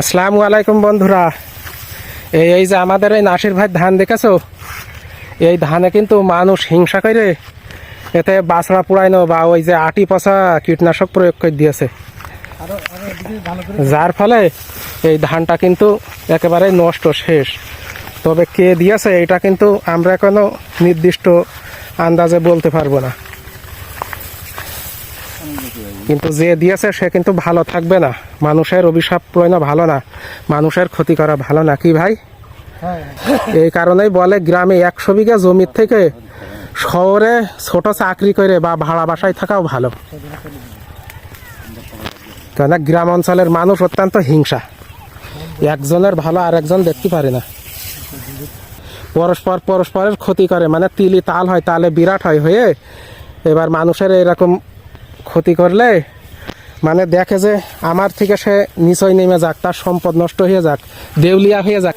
আসসালামু আলাইকুম বন্ধুরা। এই এই যে আমাদের এই নাসির ভাই ধান দেখেছ? এই ধানে কিন্তু মানুষ হিংসা করে। এতে বাছড়া পুরাইনো বা ওই যে আটি পচা কীটনাশক প্রয়োগ করে দিয়েছে। যার ফলে এই ধানটা কিন্তু একেবারে নষ্ট শেষ। তবে কে দিয়েছে, এটা কিন্তু আমরা কোনো নির্দিষ্ট আন্দাজে বলতে পারব না। কিন্তু যে দিয়েছে সে কিন্তু ভালো থাকবে না। মানুষের অভিশাপ পুরানো ভালো না। মানুষের ক্ষতি করা ভালো না, কি ভাই? এই কারণেই বলে গ্রামে একশো বিঘা জমির থেকে শহরে ছোট চাকরি করে বা ভাড়া বাসায় থাকাও ভালো। কেন গ্রাম অঞ্চলের মানুষ অত্যন্ত হিংসা। একজনের ভালো আর একজন দেখতে পারে না। পরস্পর পরস্পরের ক্ষতি করে মানে তিলি তাল হয়, তালে বিরাট হয় হয়ে এবার মানুষের এরকম ক্ষতি করলে মানে দেখে যে আমার থেকে সে নিচয় নেমে যাক তার সম্পদ নষ্ট হয়ে যাক দেউলিয়া হয়ে যাক।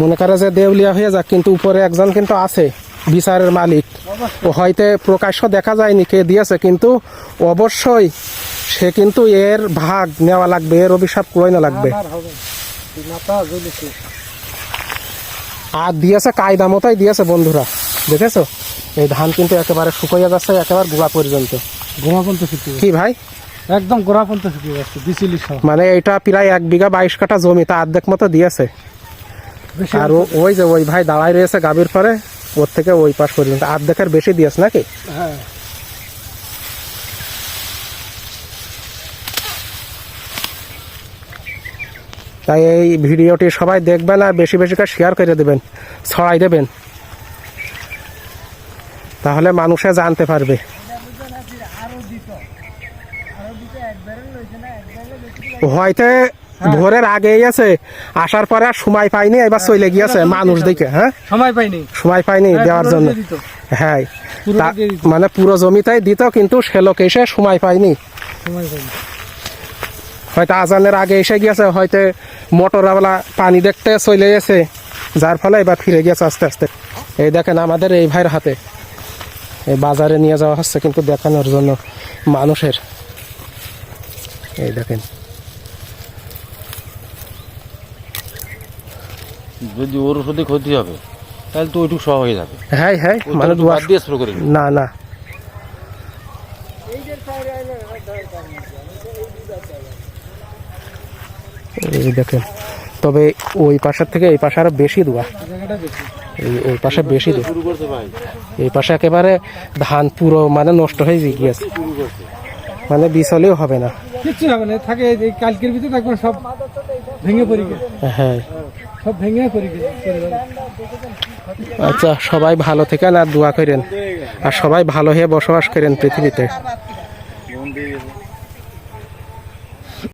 মনে করে যে দেউলিয়া হয়ে যাক কিন্তু উপরে একজন কিন্তু আছে বিচারের মালিক। ও হয়তো প্রকাশ্য দেখা যায়নি কে দিয়েছে কিন্তু অবশ্যই সে কিন্তু এর ভাগ নেওয়া লাগবে এর অভিশাপ কুড়াইনো লাগবে। আর দিয়েছে কায়দা মতোই দিয়েছে বন্ধুরা দেখেছ? এই ধান কিন্তু একেবারে শুকাইয়া যাচ্ছে একেবারে গোড়া পর্যন্ত। গোড়া পর্যন্ত শুকিয়ে কি ভাই? একদম গোড়া পর্যন্ত শুকিয়ে যাচ্ছে বিচিলি সহ মানে এটা প্রায় এক বিঘা বাইশ কাঠা জমি তা অর্ধেক মতো দিয়েছে। আর ওই যে ওই ভাই দাঁড়ায় রয়েছে গাভীর পরে ওর থেকে ওই পাশ পর্যন্ত। অর্ধেকের বেশি দিয়েছে নাকি? হ্যাঁ। তাই এই ভিডিওটি সবাই দেখবেন আর বেশি বেশি করে শেয়ার করে দেবেন ছড়াই দেবেন। তাহলে মানুষে জানতে পারবে। হয়তো ভোরের আগেই আছে আসার পরে আর সময় পাইনি এবার চলে গিয়েছে মানুষ দেখে হ্যাঁ? সময় পাইনি। সময় পাইনি হ্যাঁ, দেওয়ার জন্য। হ্যাঁ। মানে পুরো জমিটাই দিত কিন্তু সে লোক এসে সময় পাইনি। হয়তো আজানের আগে এসে গিয়েছে হয়তো মোটরওয়ালা পানি দেখতে চলে গেছে যার ফলে এবার ফিরে গিয়েছে আস্তে আস্তে। এই দেখেন আমাদের এই ভাইয়ের হাতে। বাজারে নিয়ে যাওয়া হচ্ছে কিন্তু দেখানোর জন্য মানুষের। এই দেখেন। যদি ওর ওষুধে ক্ষতি হবে তাহলে তো ওইটুকু সহ হয়ে যাবে। হ্যাঁ হ্যাঁ মানে বাদ দিয়ে শুরু করে না না। এই দেখেন। তবে ওই পাশার থেকে এই পাশে আরও বেশি দোয়া। এই পাশে বেশি এই পাশে একেবারে ধান পুরো মানে নষ্ট হয়ে গিয়েছে মানে বিচলেও হবে না। কিচ্ছু হবে না থাকে এই কালকের ভিতরে দেখবেন সব ভেঙে পড়ি হ্যাঁ। সব ভেঙে পড়ে আচ্ছা সবাই ভালো থেকেন আর দোয়া করেন। আর সবাই ভালো হয়ে বসবাস করেন পৃথিবীতে।